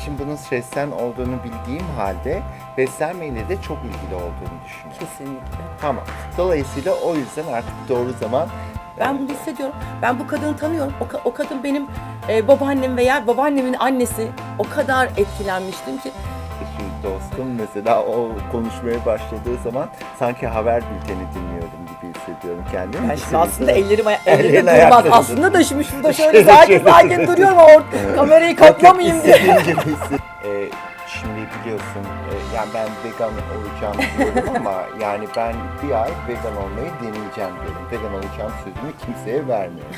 için bunun stresten olduğunu bildiğim halde beslenmeyle de çok ilgili olduğunu düşünüyorum. Kesinlikle. Tamam. Dolayısıyla o yüzden artık doğru zaman Ben bunu hissediyorum. Ben bu kadını tanıyorum. O, ka- o kadın benim e, babaannem veya babaannemin annesi. O kadar etkilenmiştim ki. Şimdi dostum mesela o konuşmaya başladığı zaman sanki haber bülteni dinliyorum gibi hissediyorum kendimi. Bir şimdi aslında ellerim, aya- ellerim durmaz. ayaklarında. Aslında da şimdi şurada şöyle Şöyle, sakin şöyle. sakin duruyorum ama or- kamerayı kaplamayayım diye. Gibi hisset- Ee, şimdi biliyorsun e, yani ben vegan olacağım diyorum ama yani ben bir ay vegan olmayı deneyeceğim diyorum. Vegan olacağım sözümü kimseye vermiyorum.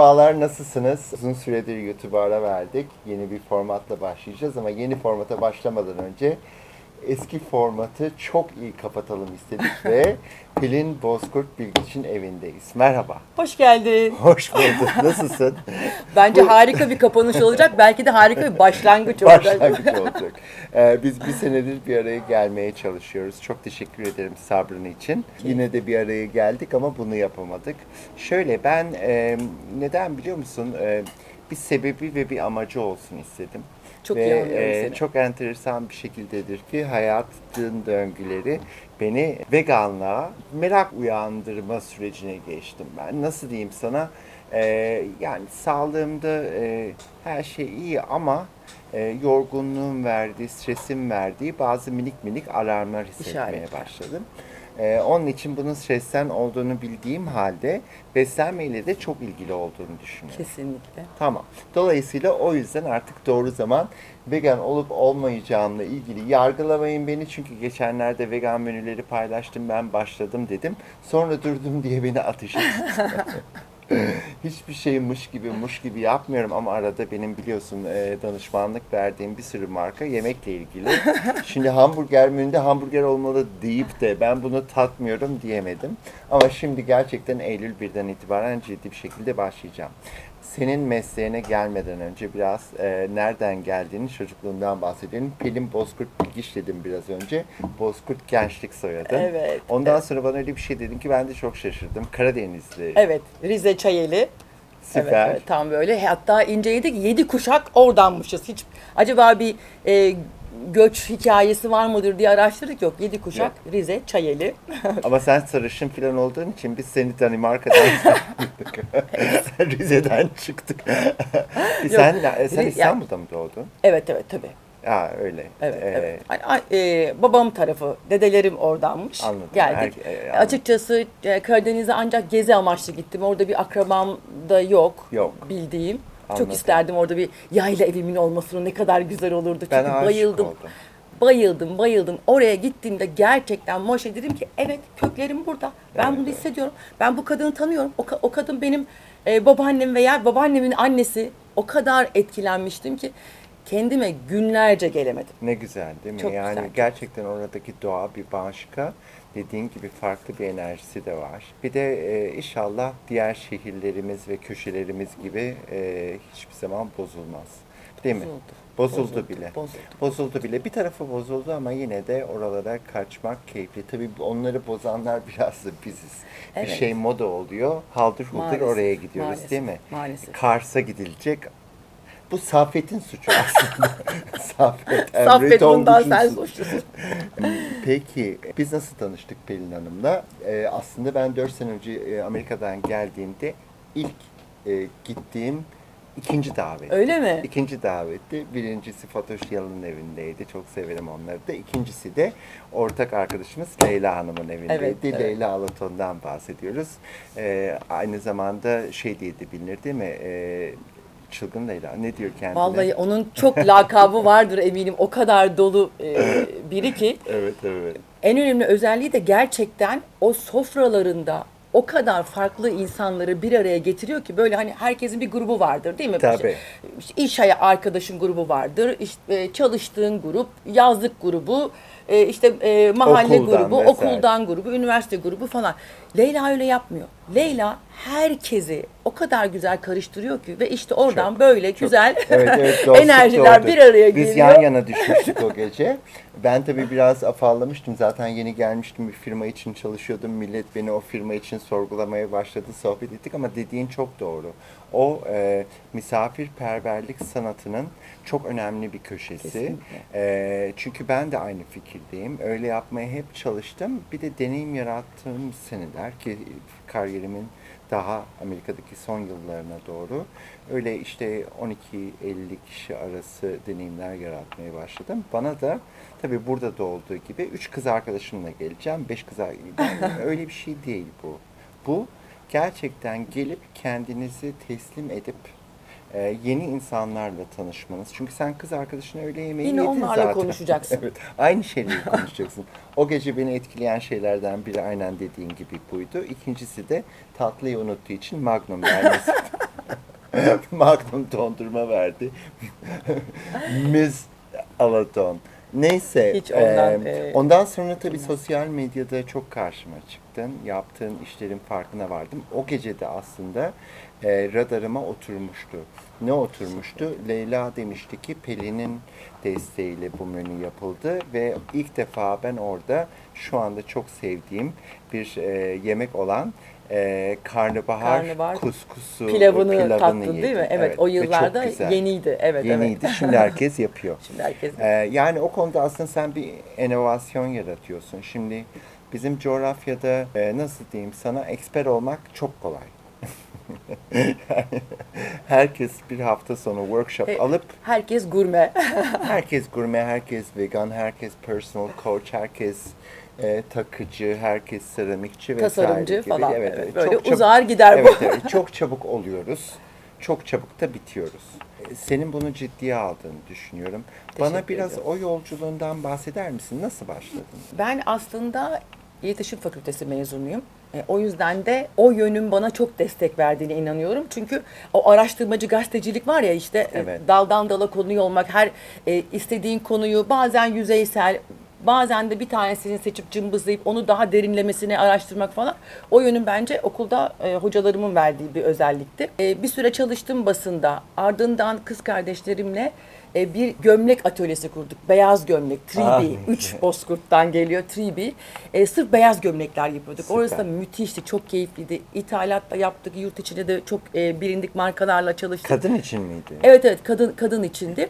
Merhabalar, nasılsınız? Uzun süredir YouTube'a ara verdik. Yeni bir formatla başlayacağız ama yeni formata başlamadan önce eski formatı çok iyi kapatalım istedik ve Pelin Bozkurt Bilgiç'in evindeyiz. Merhaba. Hoş geldin. Hoş bulduk. Nasılsın? Bence harika bir kapanış olacak. Belki de harika bir başlangıç olacak. Başlangıç olacak. Ee, biz bir senedir bir araya gelmeye çalışıyoruz. Çok teşekkür ederim sabrın için. Yine de bir araya geldik ama bunu yapamadık. Şöyle ben e, neden biliyor musun? E, bir sebebi ve bir amacı olsun istedim. Çok ve, iyi anlıyorum e, seni. Çok enteresan bir şekildedir ki hayatın döngüleri beni veganlığa merak uyandırma sürecine geçtim ben. Nasıl diyeyim sana? E, yani sağlığımda e, her şey iyi ama e, yorgunluğun verdiği, stresin verdiği bazı minik minik alarmlar hissetmeye İşaretler. başladım. E, onun için bunun stresten olduğunu bildiğim halde beslenmeyle de çok ilgili olduğunu düşünüyorum. Kesinlikle. Tamam. Dolayısıyla o yüzden artık doğru zaman vegan olup olmayacağımla ilgili yargılamayın beni. Çünkü geçenlerde vegan menüleri paylaştım ben başladım dedim. Sonra durdum diye beni ateşe Hiçbir şey mış gibi muş gibi yapmıyorum ama arada benim biliyorsun e, danışmanlık verdiğim bir sürü marka yemekle ilgili. Şimdi hamburger menüde hamburger olmalı deyip de ben bunu tatmıyorum diyemedim. Ama şimdi gerçekten Eylül 1'den itibaren ciddi bir şekilde başlayacağım. Senin mesleğine gelmeden önce biraz e, nereden geldiğini çocukluğundan bahsedelim. Pelin Bozkurt Bilgiç dedim biraz önce. Bozkurt gençlik soyadı. Evet, Ondan sonra bana öyle bir şey dedin ki ben de çok şaşırdım. Karadenizli. Evet. Rize Çayeli. Süper. Evet, evet, tam böyle. Hatta inceydik. Yedi kuşak oradanmışız. Hiç acaba bir e, göç hikayesi var mıdır diye araştırdık. Yok. Yedi kuşak Rize Çayeli. Ama sen sarışın falan olduğun için biz seni Danimarka'dan tanıdık. sen Rize'den çıktık. sen, sen İstanbul'da mı doğdun? evet evet tabii. Ha öyle. Evet, Ee, evet. Ay- e, babam tarafı, dedelerim oradanmış. Anladım. Geldik. Her- e, anladım. Açıkçası e, Karadeniz'e ancak gezi amaçlı gittim. Orada bir akrabam da yok. Yok. Bildiğim. Anladım. Çok isterdim orada bir yayla evimin olmasını ne kadar güzel olurdu. Ben Çünkü aşık bayıldım. oldum. Bayıldım, bayıldım. Oraya gittiğimde gerçekten Moşe dedim ki evet köklerim burada. Ben Evet, bunu hissediyorum. Ben bu kadını tanıyorum. O, o kadın benim e, babaannem veya babaannemin annesi. O kadar etkilenmiştim ki kendime günlerce gelemedim. Ne güzel değil mi? Çok yani güzel, gerçekten oradaki doğa bir başka. Dediğin gibi farklı bir enerjisi de var. Bir de e, inşallah diğer şehirlerimiz ve köşelerimiz gibi e, hiçbir zaman bozulmaz. Değil mi? Bozuldu. Bozuldu, Bozuldu, bile. bozuldu. Bozuldu bile. Bir tarafı bozuldu ama yine de oralara kaçmak keyifli. Tabii onları bozanlar biraz da biziz. Evet. Bir şey moda oluyor. Haldır huldur Maalesef, oraya gidiyoruz maalesef, değil mi? maalesef. Kars'a gidilecek. Bu Saffet'in suçu aslında. Saffet, Emre bundan Tonguç'un sen suçlusun. Peki biz nasıl tanıştık Pelin Hanım'la? Ee, aslında ben 4 sene önce e, Amerika'dan geldiğimde ilk e, gittiğim ikinci davet. Öyle mi? İkinci davetti. Birincisi Fatoş Yalın'ın evindeydi. Çok severim onları da. İkincisi de ortak arkadaşımız Leyla Hanım'ın evindeydi. Evet, evet. Leyla Alaton'dan bahsediyoruz. Ee, aynı zamanda şey diye de bilinir değil mi? Ee, Çılgın Leyla. Ne diyor kendine? Vallahi onun çok lakabı vardır eminim. O kadar dolu e, biri ki. Evet evet. En önemli özelliği de gerçekten o sofralarında o kadar farklı insanları bir araya getiriyor ki böyle hani herkesin bir grubu vardır değil mi? Tabii. İşte iş arkadaşın grubu vardır, işte e, çalıştığın grup, yazlık grubu, e, işte e, mahalle Okuldan grubu, vesaire. okuldan grubu, üniversite grubu falan. Leyla öyle yapmıyor. Leyla herkesi o kadar güzel karıştırıyor ki ve işte oradan Çok, böyle çok. güzel Evet, evet, dostluk enerjiler doğdu. bir araya Biz geliyor. yan yana düşmüştük o gece. Ben tabii biraz afallamıştım. Zaten yeni gelmiştim bir firma için çalışıyordum. Millet beni o firma için sorgulamaya başladı. Sohbet ettik ama dediğin çok doğru. O e, misafirperverlik sanatının çok önemli bir köşesi. Kesinlikle. E, çünkü ben de aynı fikirdeyim. Öyle yapmaya hep çalıştım. Bir de deneyim yarattığım seneler ki kariyerimin daha Amerika'daki son yıllarına doğru öyle işte 12-50 kişi arası deneyimler yaratmaya başladım. Bana da tabii burada da olduğu gibi üç kız arkadaşımla geleceğim, beş kız arkadaşımla öyle bir şey değil bu. Bu gerçekten gelip kendinizi teslim edip e, yeni insanlarla tanışmanız. Çünkü sen kız arkadaşına öyle yemeği Yine yedin onlarla zaten. konuşacaksın. evet, aynı şeyleri konuşacaksın. O gece beni etkileyen şeylerden biri aynen dediğin gibi buydu. İkincisi de tatlıyı unuttuğu için Magnum vermesi. Magnum dondurma verdi. Miss Alaton. Neyse. Hiç ondan, e, e, ondan sonra tabii sosyal medyada çok karşıma çıktın. Yaptığın işlerin farkına vardım. O gece de aslında e, radarıma oturmuştu. Ne oturmuştu? Leyla demişti ki Pelin'in desteğiyle bu menü yapıldı ve ilk defa ben orada şu anda çok sevdiğim bir e, yemek olan e, karnabahar, Karnabahar kuskusu Pilavını, tattın yedim. değil mi? Evet, o ve çok yıllarda yeniydi. Evet, Yeniydi. evet. Şimdi herkes yapıyor. Şimdi herkes Ee, yani o konuda aslında sen bir inovasyon yaratıyorsun. Şimdi bizim coğrafyada e, nasıl diyeyim sana eksper olmak çok kolay. Herkes bir hafta sonu workshop E, alıp herkes gurme. herkes gurme, herkes vegan, herkes personal coach, herkes e, takıcı, herkes seramikçi vesaire Tasarımcı gibi. falan. Evet, evet. böyle Çok çabuk- uzar gider evet, bu. evet, çok çabuk oluyoruz. Çok çabuk da bitiyoruz. Senin bunu ciddiye aldığını düşünüyorum. Bana Teşekkür biraz ediyorum. o yolculuğundan bahseder misin? Nasıl başladın? Ben aslında İletişim Fakültesi mezunuyum. E, o yüzden de o yönün bana çok destek verdiğine inanıyorum. Çünkü o araştırmacı gazetecilik var ya işte e, Evet. daldan dala konuyu olmak, her e, istediğin konuyu bazen yüzeysel, bazen de bir tanesini seçip cımbızlayıp onu daha derinlemesine araştırmak falan. O yönün bence okulda e, hocalarımın verdiği bir özellikti. E, bir süre çalıştım basında. Ardından kız kardeşlerimle e, bir gömlek atölyesi kurduk. Beyaz gömlek, 3B. Ah, Üç Bozkurt'tan geliyor 3B. E, sırf beyaz gömlekler yapıyorduk. Süper. Orası da müthişti, çok keyifliydi. İthalat da yaptık, yurt içinde de çok e, bilindik markalarla çalıştık. Kadın için miydi? Evet evet kadın kadın içindi.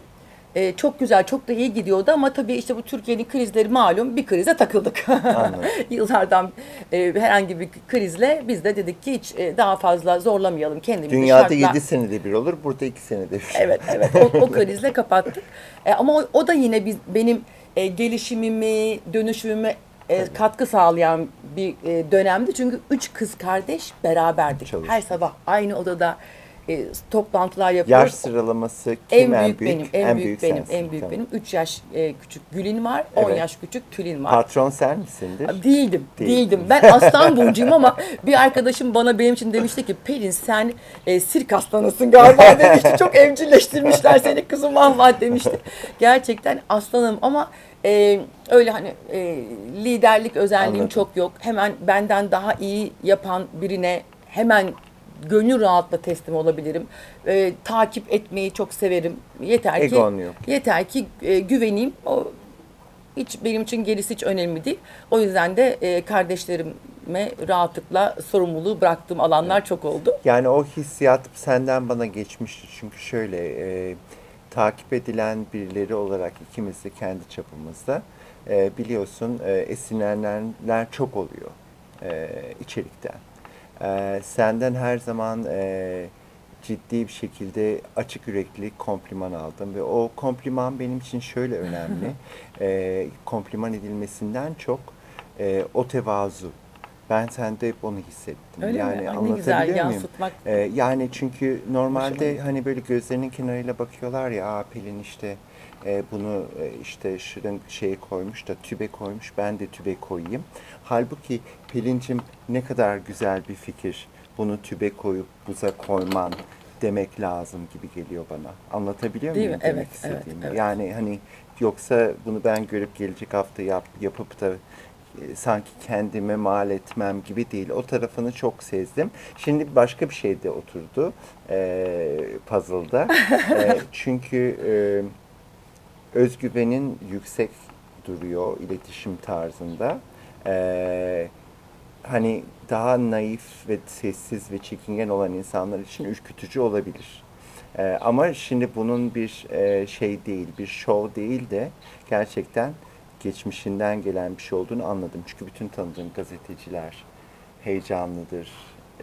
E, çok güzel, çok da iyi gidiyordu ama tabii işte bu Türkiye'nin krizleri malum bir krize takıldık. Yıllardan e, herhangi bir krizle biz de dedik ki hiç e, daha fazla zorlamayalım kendimizi. Dünyada şartla- 7 senede bir olur, burada 2 senede bir. Evet evet o, o krizle kapattık. E, ama o, o da yine biz, benim e, gelişimimi, dönüşümüme e, katkı sağlayan bir e, dönemdi. Çünkü üç kız kardeş beraberdik. Çalıştık. Her sabah aynı odada e, toplantılar yapıyoruz. Yaş sıralaması kim en büyük, benim, en, büyük, benim, sensin, en büyük tamam. benim. 3 yaş e, küçük Gül'in var, 10 Evet. yaş küçük Tülin var. Patron sen misindir? Değildim, Değil. değildim. Ben aslan burcuyum ama bir arkadaşım bana benim için demişti ki Pelin sen e, sirk aslanısın galiba demişti. Çok evcilleştirmişler seni kızım vah demişti. Gerçekten aslanım ama e, öyle hani e, liderlik özelliğim Anladım. çok yok. Hemen benden daha iyi yapan birine hemen gönül rahatla teslim olabilirim. E, takip etmeyi çok severim. Yeter ki Egon yok. yeter ki e, güveneyim. O hiç benim için gerisi hiç önemli değil. O yüzden de e, kardeşlerime rahatlıkla sorumluluğu bıraktığım alanlar çok oldu. Yani o hissiyat senden bana geçmişti. Çünkü şöyle e, takip edilen birileri olarak ikimiz de kendi çapımızda e, biliyorsun e, esinlenenler çok oluyor e, içerikten. E, senden her zaman e, ciddi bir şekilde açık yürekli kompliman aldım ve o kompliman benim için şöyle önemli. e, kompliman edilmesinden çok e, o tevazu. Ben sende hep onu hissettim. Öyle mi? yani Ay, ne anlatabiliyor güzel muyum? yansıtmak. Ee, yani çünkü normalde Hoşuma hani böyle gözlerinin kenarıyla bakıyorlar ya Aa, Pelin işte e, bunu e, işte şırın şeye koymuş da tübe koymuş ben de tübe koyayım. Halbuki Pelin'cim ne kadar güzel bir fikir bunu tübe koyup buza koyman demek lazım gibi geliyor bana. Anlatabiliyor Değil muyum mi? demek Evet, evet, istediğimi? evet. Yani hani yoksa bunu ben görüp gelecek hafta yap, yapıp da e, sanki kendime mal etmem gibi değil. O tarafını çok sezdim. Şimdi başka bir şey de oturdu e, puzzle'da. E, çünkü e, özgüvenin yüksek duruyor iletişim tarzında. E, hani daha naif ve sessiz ve çekingen olan insanlar için ürkütücü olabilir. Ee, ama şimdi bunun bir e, şey değil, bir show değil de gerçekten geçmişinden gelen bir şey olduğunu anladım. Çünkü bütün tanıdığım gazeteciler heyecanlıdır.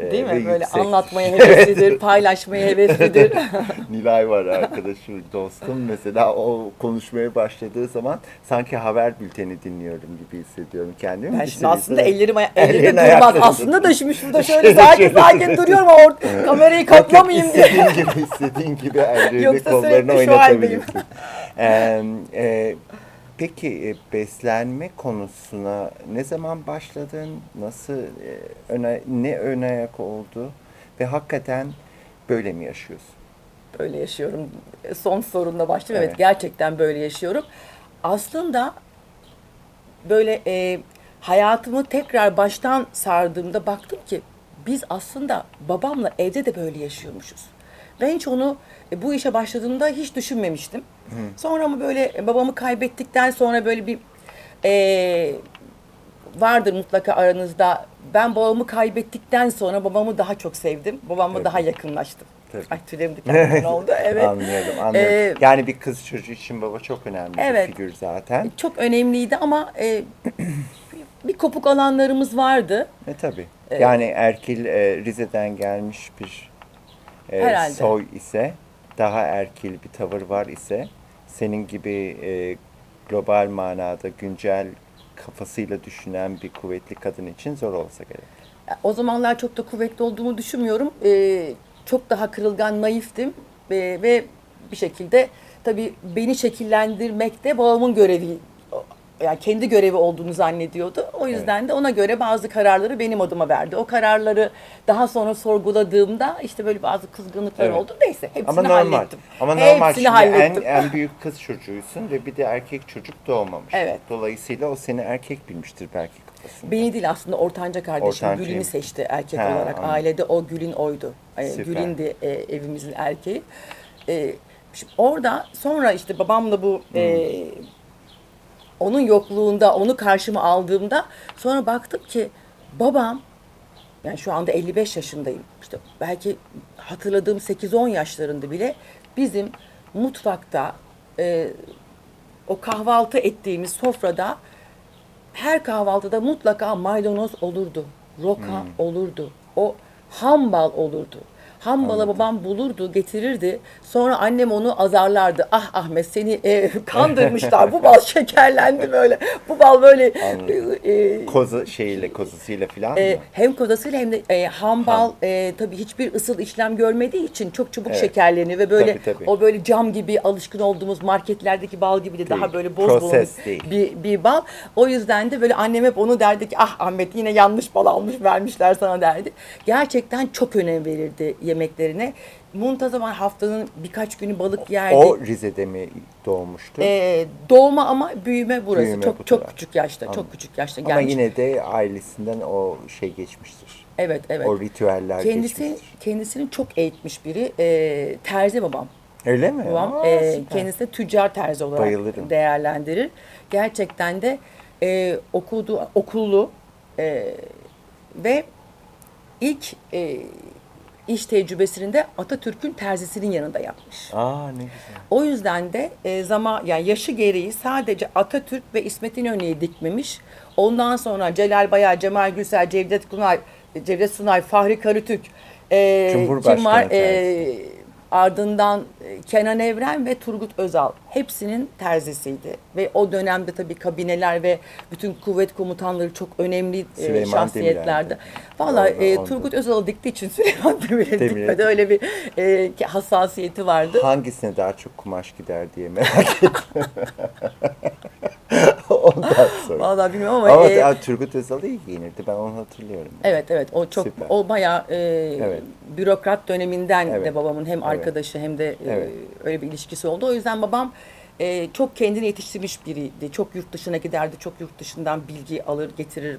e, Değil mi? Böyle yüksek- anlatmaya heveslidir, paylaşmaya heveslidir. Nilay var arkadaşım, dostum. Mesela o konuşmaya başladığı zaman sanki haber bülteni dinliyorum gibi hissediyorum kendimi. Ben şimdi aslında ellerim, ellerim durmaz. Aslında da şimdi şurada şöyle sakin sakin duruyorum ama kamerayı kaplamayayım diye. İstediğin gibi, istediğin gibi ellerini Yoksa kollarını sürekli şu haldeyim. E, peki e, beslenme konusuna ne zaman başladın? Nasıl e, öne, ne ön ayak oldu? Ve hakikaten böyle mi yaşıyorsun? Böyle yaşıyorum. Son sorunla başlayayım. Evet. Evet. gerçekten böyle yaşıyorum. Aslında böyle e, hayatımı tekrar baştan sardığımda baktım ki biz aslında babamla evde de böyle yaşıyormuşuz. Ben hiç onu e, bu işe başladığımda hiç düşünmemiştim. Sonra ama böyle e, babamı kaybettikten sonra böyle bir e, vardır mutlaka aranızda. Ben babamı kaybettikten sonra babamı daha çok sevdim. Babamla Tabii. daha yakınlaştım. Tabii. Ay tüylerim diken oldu. Evet. Anlıyorum, anlıyorum. Ee, yani bir kız çocuğu için baba çok önemli Evet. bir figür zaten. Çok önemliydi ama e, bir kopuk alanlarımız vardı. E tabi. Yani erkil e, Rize'den gelmiş bir e, Herhalde. soy ise daha erkil bir tavır var ise senin gibi e, global manada güncel kafasıyla düşünen bir kuvvetli kadın için zor olsa gerek. O zamanlar çok da kuvvetli olduğumu düşünmüyorum. E, çok daha kırılgan, naiftim E, ve bir şekilde tabii beni şekillendirmek de babamın görevi yani kendi görevi olduğunu zannediyordu. O yüzden de ona göre bazı kararları benim adıma verdi. O kararları daha sonra sorguladığımda işte böyle bazı kızgınlıklar Evet. oldu. Neyse hepsini Ama normal. hallettim. Ama normal. Hepsini Şimdi en, hallettim. en büyük kız çocuğuysun ve bir de erkek çocuk doğmamış. Evet. Dolayısıyla o seni erkek bilmiştir belki kafasında. Beni değil aslında ortanca kardeşim Ortancayım. Gül'ünü seçti erkek Ha, olarak. anladım. Ailede o Gül'ün oydu. Ee, Süper. Gül'ün e, evimizin erkeği. Ee, şimdi orada sonra işte babamla bu e, onun yokluğunda onu karşıma aldığımda sonra baktım ki babam yani şu anda 55 yaşındayım. İşte belki hatırladığım 8-10 yaşlarında bile bizim mutfakta e, o kahvaltı ettiğimiz sofrada her kahvaltıda mutlaka maydanoz olurdu. Roka olurdu. O hambal olurdu. Hambala babam bulurdu, getirirdi. Sonra annem onu azarlardı. Ah Ahmet seni e, kandırmışlar. Bu bal şekerlendi böyle. Bu bal böyle Anladım. e, Koza şeyiyle, kozasıyla falan e, mı? hem kodasıyla hem de e, hambal Ham. e, tabii hiçbir ısıl işlem görmediği için çok çabuk Evet. şekerleniyor ve böyle Tabii, tabii. o böyle cam gibi alışkın olduğumuz marketlerdeki bal gibi de daha Değil. böyle boz değil. bir, bir bal. O yüzden de böyle annem hep onu derdi ki ah Ahmet yine yanlış bal almış vermişler sana derdi. Gerçekten çok önem verirdi yemeklerine. Muntazaman haftanın birkaç günü balık yerdi. O Rize'de mi doğmuştu? E, doğma ama büyüme burası. Büyüme çok bu çok taraf. küçük yaşta, Anladım. çok küçük yaşta Ama gelmiş. yine de ailesinden o şey geçmiştir. Evet, evet. O ritüeller Kendisi geçmiştir. kendisini çok eğitmiş biri. Ee, terzi babam. Öyle mi? Babam Aa, e, kendisi tüccar terzi olarak Bayılırım. değerlendirir. Gerçekten de e, okudu okullu e, ve ilk e, iş tecrübesini de Atatürk'ün terzisinin yanında yapmış. Aa ne güzel. O yüzden de e, zaman yani yaşı gereği sadece Atatürk ve İsmet İnönü'yü dikmemiş. Ondan sonra Celal Bayar, Cemal Gürsel, Cevdet Kunay, Cevdet Sunay, Fahri Karutürk, e, Cumhurbaşkanı kim var? E. ardından e, Kenan Evren ve Turgut Özal hepsinin terzisiydi. Ve o dönemde tabii kabineler ve bütün kuvvet komutanları çok önemli e, Süleyman şahsiyetlerdi. Valla e. Turgut Özal'ı diktiği için Süleyman Demirel'i Demirel. dikmedi. Öyle bir e, hassasiyeti vardı. Hangisine daha çok kumaş gider diye merak ettim. Ondan sonra. Vallahi bilmiyorum ama, Ama e, Turgut Özal iyi giyinirdi. Ben onu hatırlıyorum. Evet evet o çok Süper. o bayağı e, Evet. bürokrat döneminden Evet. de babamın hem Evet. arkadaşı hem de e, Evet. öyle bir ilişkisi oldu. O yüzden babam e, çok kendini yetiştirmiş biriydi. Çok yurt dışına giderdi. Çok yurt dışından bilgi alır getirir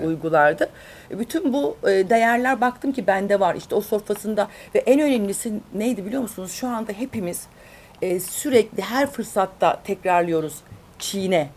e, uygulardı. E, Bütün bu e, değerler baktım ki bende var. İşte o sofrasında ve en önemlisi neydi biliyor musunuz? Şu anda hepimiz e, sürekli her fırsatta tekrarlıyoruz. Çiğne.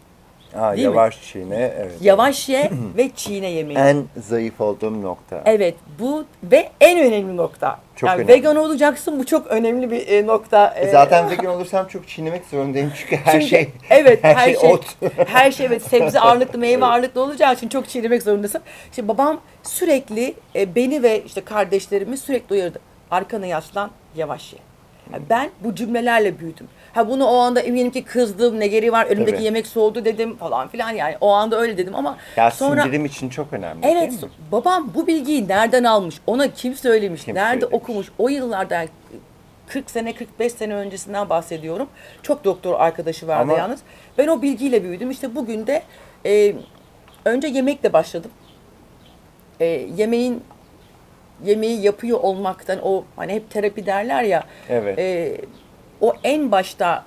Aa, Değil mi? yavaş çiğne. Evet. Yavaş ye ve çiğne yemeği. En zayıf olduğum nokta. Evet bu ve en önemli nokta. Çok yani önemli. vegan olacaksın bu çok önemli bir e, nokta. E, E, Zaten vegan olursam çok çiğnemek zorundayım çünkü her çünkü- şey evet her, şey, ot. her şey evet sebze ağırlıklı meyve ağırlıklı olacağı için çok çiğnemek zorundasın. İşte babam sürekli e, beni ve işte kardeşlerimi sürekli uyardı. Arkana yaslan yavaş ye. Ben bu cümlelerle büyüdüm. Ha bunu o anda eminim ki kızdım ne geri var önümdeki Tabii. yemek soğudu dedim falan filan yani o anda öyle dedim ama Ya sonra sindirim için çok önemli Evet, değil mi? babam bu bilgiyi nereden almış? Ona kim söylemiş? Kim nerede söylemiş? okumuş? O yıllarda yani 40 sene 45 sene öncesinden bahsediyorum. Çok doktor arkadaşı vardı Ama- yalnız. Ben o bilgiyle büyüdüm. İşte bugün de e, önce yemekle başladım. E, yemeğin yemeği yapıyor olmaktan o hani hep terapi derler ya. Evet. e, o en başta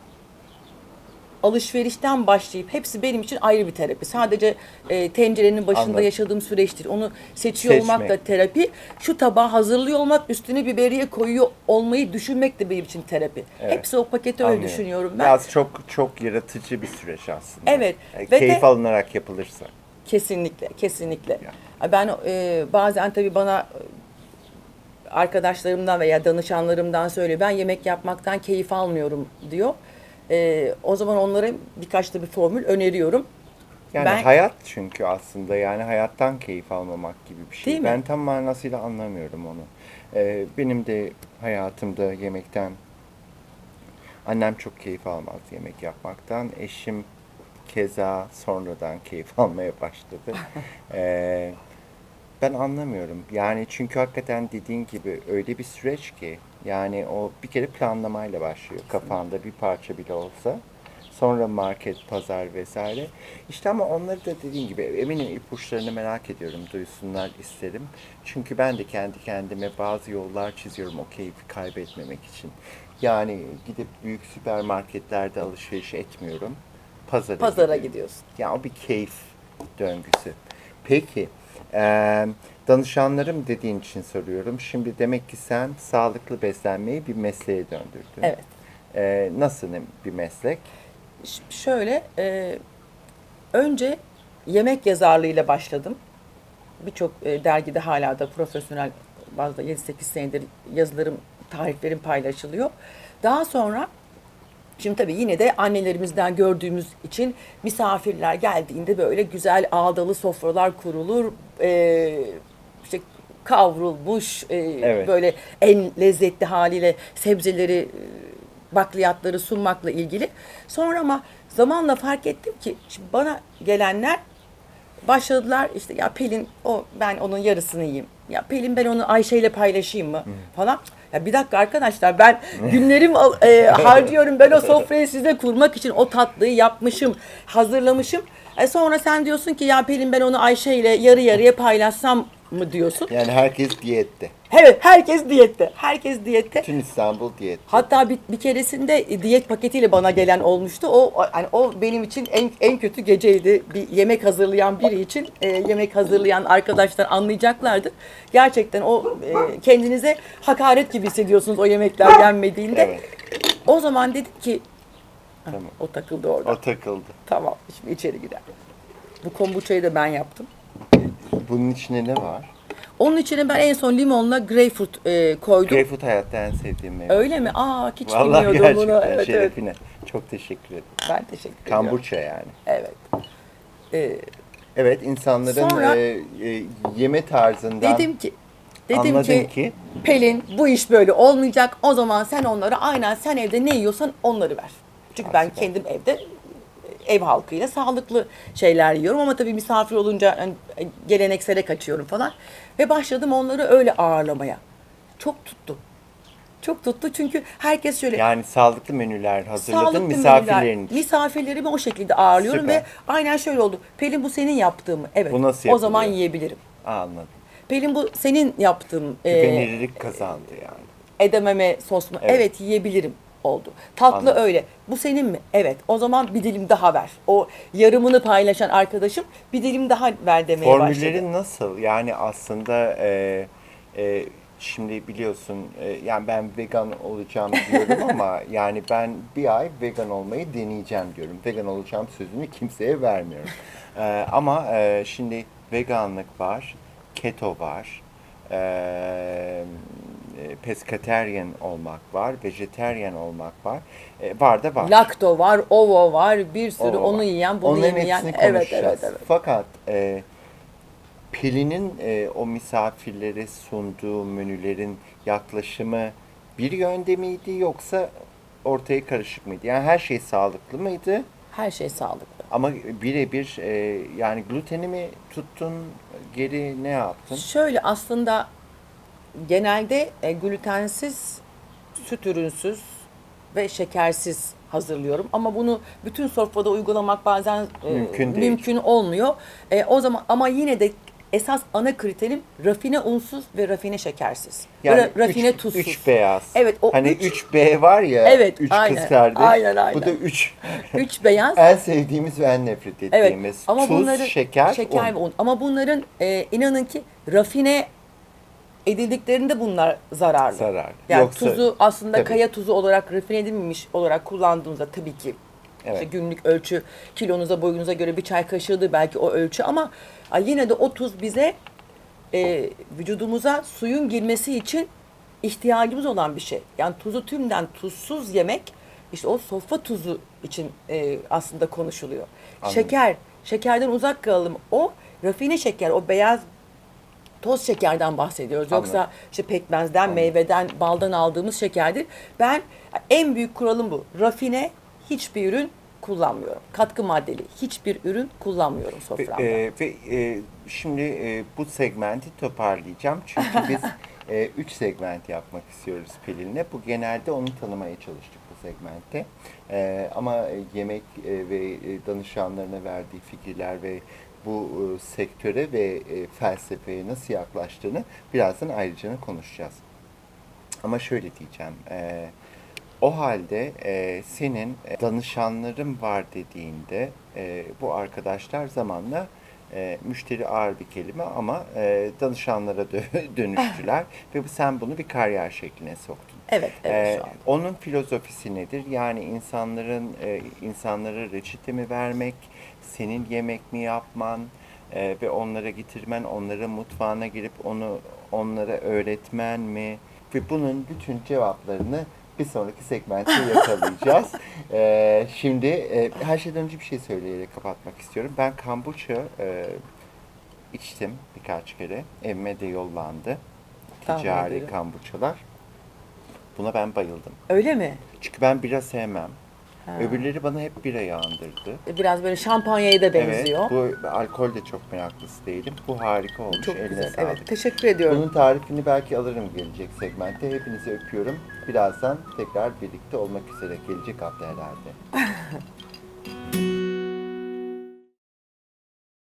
alışverişten başlayıp hepsi benim için ayrı bir terapi. Sadece e, tencerenin başında Anladım. yaşadığım süreçtir. Onu seçiyor Seçmek. olmak da terapi. Şu tabağı hazırlıyor olmak, üstüne biberiye koyuyor olmayı düşünmek de benim için terapi. Evet. Hepsi o paketi öyle Anlıyorum. düşünüyorum ben. Biraz çok çok yaratıcı bir süreç aslında. Evet. Yani Ve keyif de- alınarak yapılırsa. Kesinlikle, kesinlikle. Ya. Ben e, bazen tabii bana e, arkadaşlarımdan veya danışanlarımdan söylüyor. Ben yemek yapmaktan keyif almıyorum diyor. E, o zaman onlara birkaç da bir formül öneriyorum. Yani Ben- hayat çünkü aslında yani hayattan keyif almamak gibi bir şey. Ben tam manasıyla anlamıyorum onu. Ee, benim de hayatımda yemekten annem çok keyif almaz yemek yapmaktan. Eşim keza sonradan keyif almaya başladı. Ee, ben anlamıyorum. Yani çünkü hakikaten dediğin gibi öyle bir süreç ki yani o bir kere planlamayla başlıyor kafanda bir parça bile olsa. Sonra market, pazar vesaire. İşte ama onları da dediğin gibi eminim ipuçlarını merak ediyorum. Duysunlar isterim. Çünkü ben de kendi kendime bazı yollar çiziyorum o keyfi kaybetmemek için. Yani gidip büyük süpermarketlerde alışveriş etmiyorum. Pazara, Pazara gidiyorum. gidiyorsun. Ya o bir keyif döngüsü. Peki, eee, danışanlarım dediğin için soruyorum. Şimdi demek ki sen sağlıklı beslenmeyi bir mesleğe döndürdün. Evet. Eee, nasıl bir meslek? Ş- Şöyle, e, önce yemek yazarlığıyla başladım. Birçok e, dergide hala da profesyonel bazda 7-8 senedir yazılarım, tariflerim paylaşılıyor. Daha sonra Şimdi tabii yine de annelerimizden gördüğümüz için misafirler geldiğinde böyle güzel ağdalı sofralar kurulur. Ee, işte kavrulmuş e, Evet. böyle en lezzetli haliyle sebzeleri, e, bakliyatları sunmakla ilgili. Sonra ama zamanla fark ettim ki şimdi bana gelenler başladılar işte ya Pelin o ben onun yarısını yiyeyim. Ya Pelin ben onu Ayşe ile paylaşayım mı falan. Ya bir dakika arkadaşlar ben günlerim e, harcıyorum ben o sofrayı size kurmak için o tatlıyı yapmışım, hazırlamışım. E sonra sen diyorsun ki ya Pelin ben onu Ayşe ile yarı yarıya paylaşsam mı diyorsun. Yani herkes diyette. Evet herkes diyette. Herkes diyette. Tüm İstanbul diyette. Hatta bir, bir keresinde diyet paketiyle bana gelen olmuştu. O yani o benim için en en kötü geceydi. Bir yemek hazırlayan biri için e, yemek hazırlayan arkadaşlar anlayacaklardı. Gerçekten o e, kendinize hakaret gibi hissediyorsunuz o yemekler yenmediğinde. Evet. O zaman dedim ki Tamam. o takıldı orada. O takıldı. Tamam şimdi içeri gider. Bu kombuçayı da ben yaptım. Bunun içinde ne var? Onun içine ben en son limonla greyfurt e, koydum. Greyfurt hayatta en sevdiğim meyve. Öyle mi? Aa hiç Vallahi bilmiyordum gerçekten bunu. Evet, evet. şerefine. Çok teşekkür ederim. Ben teşekkür ediyorum. Kamburça yani. Evet. Ee, Evet insanların Sonra- e, e, yeme tarzından dedim ki dedim anladın ki, ki Pelin bu iş böyle olmayacak. O zaman sen onlara aynen sen evde ne yiyorsan onları ver. Çünkü ben kendim evde ev halkıyla sağlıklı şeyler yiyorum ama tabii misafir olunca hani, geleneksele kaçıyorum falan. Ve başladım onları öyle ağırlamaya. Çok tuttu. Çok tuttu çünkü herkes şöyle Yani sağlıklı menüler hazırladın sağlıklı misafirlerin menüler, misafirlerimi o şekilde ağırlıyorum Süper. ve aynen şöyle oldu. Pelin bu senin yaptığın mı? Evet. Bu nasıl O zaman yiyebilirim. Anladım. Pelin bu senin yaptığın e, Güvenilirlik kazandı yani. edememe sos mu? Evet. Evet. yiyebilirim oldu. Tatlı Anladım. öyle. Bu senin mi? Evet. O zaman bir dilim daha ver. O yarımını paylaşan arkadaşım bir dilim daha ver demeye başladı. Formülleri nasıl? Yani aslında e, e, şimdi biliyorsun e, yani ben vegan olacağım diyorum ama yani ben bir ay vegan olmayı deneyeceğim diyorum. Vegan olacağım sözünü kimseye vermiyorum. E, ama e, şimdi veganlık var, keto var, e, e, olmak var, vejeteryan olmak var. E, var da var. Lakto var, ovo var, bir sürü O var. onu yiyen, bunu Onların yemeyen. Evet, evet, evet. Fakat e, Pelin'in e, o misafirlere sunduğu menülerin yaklaşımı bir yönde miydi yoksa ortaya karışık mıydı? Yani her şey sağlıklı mıydı? Her şey sağlıklı. Ama birebir e, yani gluteni mi tuttun, geri ne yaptın? Şöyle aslında genelde e, glutensiz, süt ürünsüz ve şekersiz hazırlıyorum. Ama bunu bütün sofrada uygulamak bazen e, Mümkün değil. mümkün olmuyor. E, o zaman ama yine de esas ana kriterim rafine unsuz ve rafine şekersiz. Yani Ra- rafine üç, tuzsuz. üç beyaz. Evet, o hani üç- 3B var ya. Evet, 3 aynen. kız kardeş. Aynen, aynen. Bu da 3. Üç beyaz. en sevdiğimiz ve en nefret Evet ettiğimiz. ama Tuz, bunların şeker, şeker un. ve un. Ama bunların e, inanın ki rafine edildiklerinde bunlar zararlı. Zararlı. Yani Yoksa- tuzu aslında Tabii. kaya tuzu olarak rafine edilmemiş olarak kullandığınızda tabii ki Evet. işte günlük ölçü kilonuza boyunuza göre bir çay kaşığıdır belki o ölçü ama yine de o tuz bize e, vücudumuza suyun girmesi için ihtiyacımız olan bir şey. Yani tuzu tümden tuzsuz yemek işte o sofra tuzu için e, aslında konuşuluyor. Anladım. Şeker, şekerden uzak kalalım. O rafine şeker, o beyaz toz şekerden bahsediyoruz. Anladım. Yoksa işte pekmezden, meyveden, baldan aldığımız şekerdir. Ben en büyük kuralım bu. Rafine hiçbir ürün kullanmıyorum. Katkı maddeli hiçbir ürün kullanmıyorum Ve, soframda. e, ve e, şimdi e, bu segmenti toparlayacağım. Çünkü biz 3 segment yapmak istiyoruz Pelin'le. Bu genelde onu tanımaya çalıştık bu segmentte. E, ama e, yemek e, ve e, danışanlarına verdiği fikirler ve bu e, sektöre ve e, felsefeye nasıl yaklaştığını birazdan ayrıca konuşacağız. Ama şöyle diyeceğim. e, o halde e, senin e, danışanların var dediğinde e, bu arkadaşlar zamanla e, müşteri ağır bir kelime ama e, danışanlara dö- dönüştüler ve sen bunu bir kariyer şekline soktun. Evet, evet Ee, şu anda. onun filozofisi nedir? Yani insanların e, insanlara reçete mi vermek, senin yemek mi yapman e, ve onlara getirmen, onlara mutfağına girip onu onlara öğretmen mi? Ve bunun bütün cevaplarını bir sonraki segmentte yakalayacağız. Ee, şimdi e, her şeyden önce bir şey söyleyerek kapatmak istiyorum. Ben kombucha e, içtim birkaç kere. Evime de yollandı. Ticari kombuçalar. Buna ben bayıldım. Öyle mi? Çünkü ben bira sevmem. Ha. Öbürleri bana hep bira yağındırdı. Biraz böyle şampanyaya da benziyor. Evet, bu alkol de çok meraklısı değilim. Bu harika olmuş. Çok Eline güzel. sağlık. Evet, teşekkür ediyorum. Bunun tarifini belki alırım gelecek segmentte. Hepinizi öpüyorum. Birazdan tekrar birlikte olmak üzere gelecek hafta herhalde.